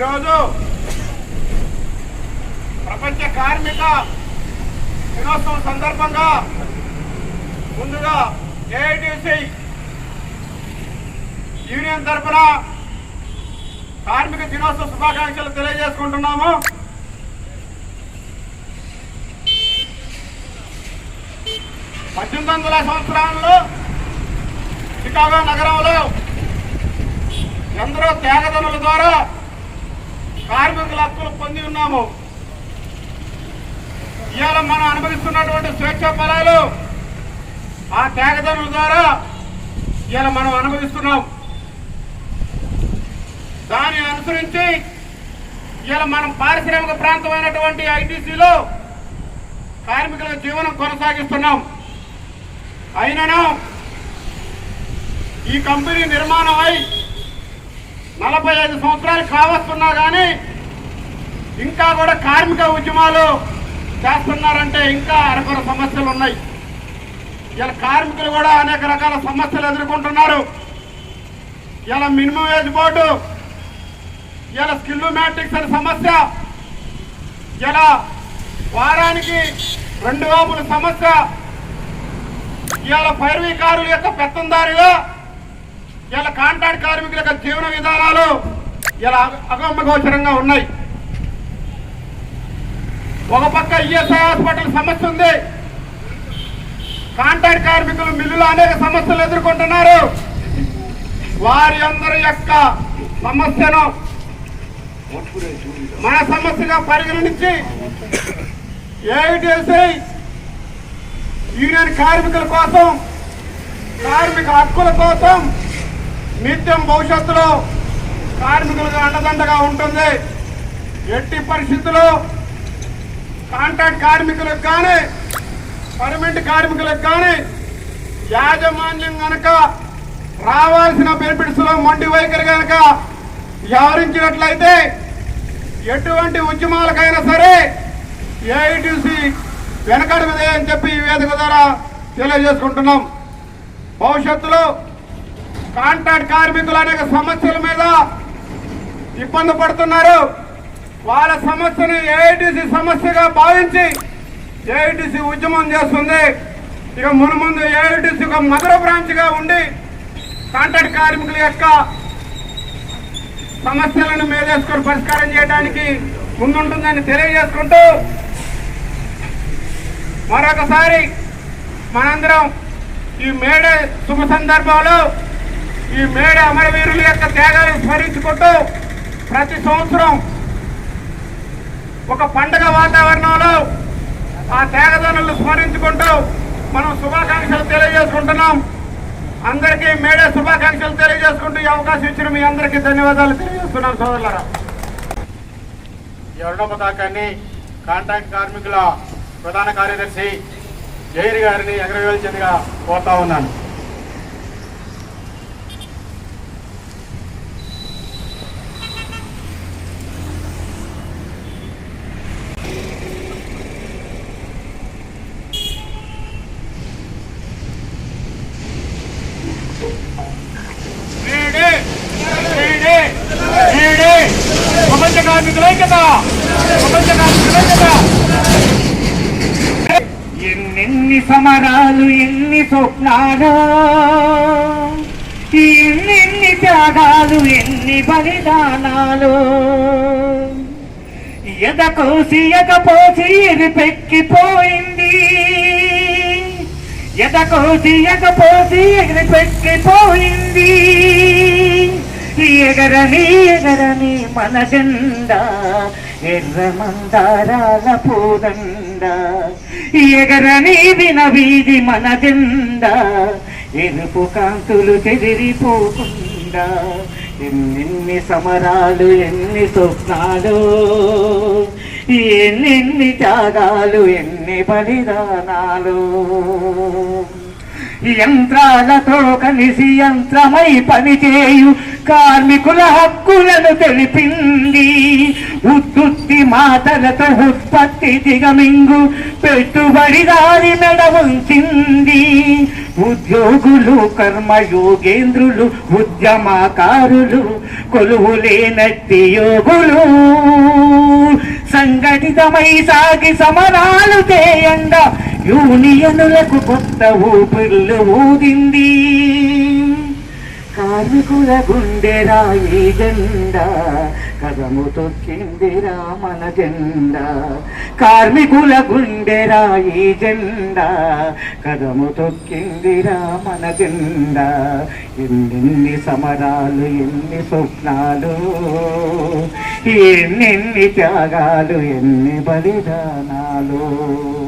ఈరోజు ప్రపంచ కార్మిక దినోత్సవం సందర్భంగా ముందుగా ఏఐటిసి యూనియన్ తరఫున కార్మిక దినోత్సవ శుభాకాంక్షలు తెలియజేసుకుంటున్నాము. పద్దెనిమిది వందల సంవత్సరాలలో చికాగో నగరంలో ఎందరో త్యాగదనుల ద్వారా కార్మికుల హక్కులు పొంది ఉన్నాము. ఇవాళ మనం అనుభవిస్తున్నటువంటి స్వేచ్ఛ ఫలాలు ఆ త్యాగదనుల ద్వారా ఇవాళ మనం అనుభవిస్తున్నాం. దాన్ని అనుసరించి ఇవాళ మనం పారిశ్రామిక ప్రాంతమైనటువంటి ఐటీసీలో కార్మికుల జీవనం కొనసాగిస్తున్నాం. అయినను ఈ కంపెనీ నిర్మాణం అయి నలభై ఐదు సంవత్సరాలు కావస్తున్నా కానీ ఇంకా కూడా కార్మిక ఉద్యమాలు చేస్తున్నారంటే ఇంకా అరకొర సమస్యలు ఉన్నాయి ఇలా కార్మికులు కూడా అనేక రకాల సమస్యలు ఎదుర్కొంటున్నారు. ఇలా మినిమం వేజ్ బోర్డు ఇలా స్కిల్ మ్యాట్రిక్స్ అనే సమస్య ఇలా వారానికి రెండు వాపుల సమస్య ఇవాళ పైరవీకారుల యొక్క పెత్తందారిగా ఇలా కాంట్రాక్ట్ కార్మికుల యొక్క జీవన విధానాలు ఇలా అగమగోచరంగా ఉన్నాయి. ఒక పక్క ఈఎస్ఐ హాస్పిటల్ సమస్య ఉంది. కాంట్రాక్ట్ కార్మికులు మిల్లులో అనేక సమస్యలు ఎదుర్కొంటున్నారు. వారి అందరి యొక్క సమస్యను మన సమస్యగా పరిగణించి ఏఐటిఎస్ఐ యూనియన్ కార్మికుల కోసం కార్మిక హక్కుల కోసం నిత్యం భవిష్యత్తులో కార్మికులకు అండదండగా ఉంటుంది. ఎట్టి పరిస్థితుల్లో కాంట్రాక్ట్ కార్మికులకు కానీ పర్మనెంట్ కార్మికులకు కానీ యాజమాన్యం కనుక రావాల్సిన బెనిఫిట్స్లో మండి మొండి వైఖరి కనుక వ్యవహరించినట్లయితే ఎటువంటి ఉద్యమాలకైనా సరే ఏఐటీసీ వెనకడుగుదే అని చెప్పి ఈ వేదిక ద్వారా తెలియజేసుకుంటున్నాం. భవిష్యత్తులో కాంట్రాక్ట్ కార్మికులు అనేక సమస్యల మీద ఇబ్బంది పడుతున్నారు. వాళ్ళ సమస్యను ఏఐటీసీ సమస్యగా భావించి ఏఐటీసీ ఉద్యమం చేస్తుంది. ఇక మునుముందు ఏఐటీసీ ఒక మదర్ బ్రాంచ్గా ఉండి కాంట్రాక్ట్ కార్మికుల యొక్క సమస్యలను మేలేసుకొని పరిష్కారం చేయడానికి ముందుంటుందని తెలియజేసుకుంటూ మరొకసారి మనందరం ఈ మేడే శుభ సందర్భంలో ఈ మేడ అమరవీరుల యొక్క త్యాగాలను స్మరించుకుంటూ ప్రతి సంవత్సరం ఒక పండగ వాతావరణంలో ఆ త్యాగదనులు స్మరించుకుంటూ మనం శుభాకాంక్షలు తెలియజేసుకుంటున్నాం. అందరికీ మేడే శుభాకాంక్షలు తెలియజేసుకుంటూ ఈ అవకాశం ఇచ్చిన మీ అందరికీ ధన్యవాదాలు తెలియజేస్తున్నాం సోదరులరా. ఈ పతాకాన్ని కాంట్రాక్ట్ కార్మికుల ప్రధాన కార్యదర్శి జైర్ గారిని ఎగరవేల్చిందిగా కోరుతా ఉన్నాను మేడే మేడే మేడే ప్రపంచ కార్మికుల ఐక్యత! ప్రపంచ కార్మికుల ఐక్యత! ఎన్నెన్ని సమరాలు ఎన్ని స్వప్నాలు ఎన్నెన్ని త్యాగాలు ఎన్ని బలిదానాలు ఎదకోసి ఎకపోసి ఎరిపెక్కిపోయింది ఎదకోసి ఎకపోసి ఎగిరిపెక్కిపోయింది. ఎగరని ఎగరని మన జెండా ఎర్ర మందారాల పూదండ. ఎగరని వినవీది మన జెండా ఎరుపు కాంతులు చెదిరిపోకుండా. ఎన్నెన్ని సమరాలు ఎన్ని స్వప్నాలు ఎన్నెన్ని త్యాగాలు ఎన్ని బలిదానాలు. యంత్రాలతో కలిసి యంత్రమై పనిచేయు కార్మికుల హక్కులను తెలిపింది. ఉత్తుత్తి మాటలతో ఉత్పత్తి దిగమింగు పెట్టుబడిదారి మెడ ఉంచింది. ఉద్యోగులు కర్మయోగేంద్రులు ఉద్యమకారులు కొలువులేనట్టి యోగులు. సంఘటితమై సాగి సమరాలు చేయండ యూనియనులకు కొత్త ఊపిర్లు ఊదింది. కార్మికుల గుండెరా ఈ జెండా. కదము తొక్కిందిరా మన జెండా. కార్మికుల గుండెరా ఈ జెండా. కదము తొక్కిందిరా మన జెండా. ఎన్నెన్ని సమరాలు ఎన్ని స్వప్నాలు. ఎన్నెన్ని త్యాగాలు ఎన్ని బలిదానాలు.